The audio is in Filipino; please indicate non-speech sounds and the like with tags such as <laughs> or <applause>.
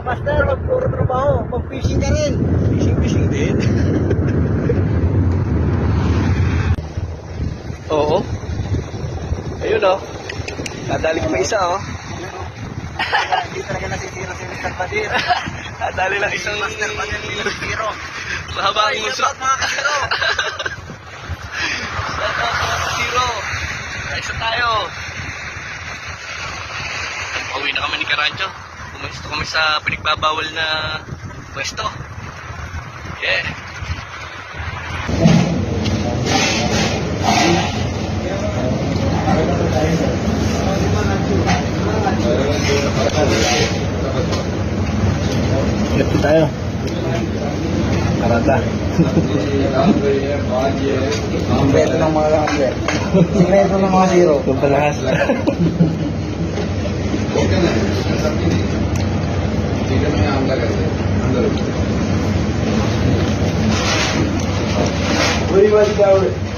Master, wag puro trabaho. Mag-fishing ka rin. Fishing-fishing din. <laughs> Oo. Ayun oh. Nadali pa isa oh. Hindi talaga nasisira si Mr. Badir. <laughs> Nadali lang isang Master Badir ni Nasiro. mahaba ang muso. Shout out mga kasiro. <laughs> Isa tayo. Pauwi na kami ni Karancho. Pumesto kami sa pinagbabawal na pwesto. Yeah. Ito tayo. Karata. Sikreto ng mga gambler. Sikreto ng mga zero. <laughs> ज़मीन अंदर पूरी बात क्या हो। रही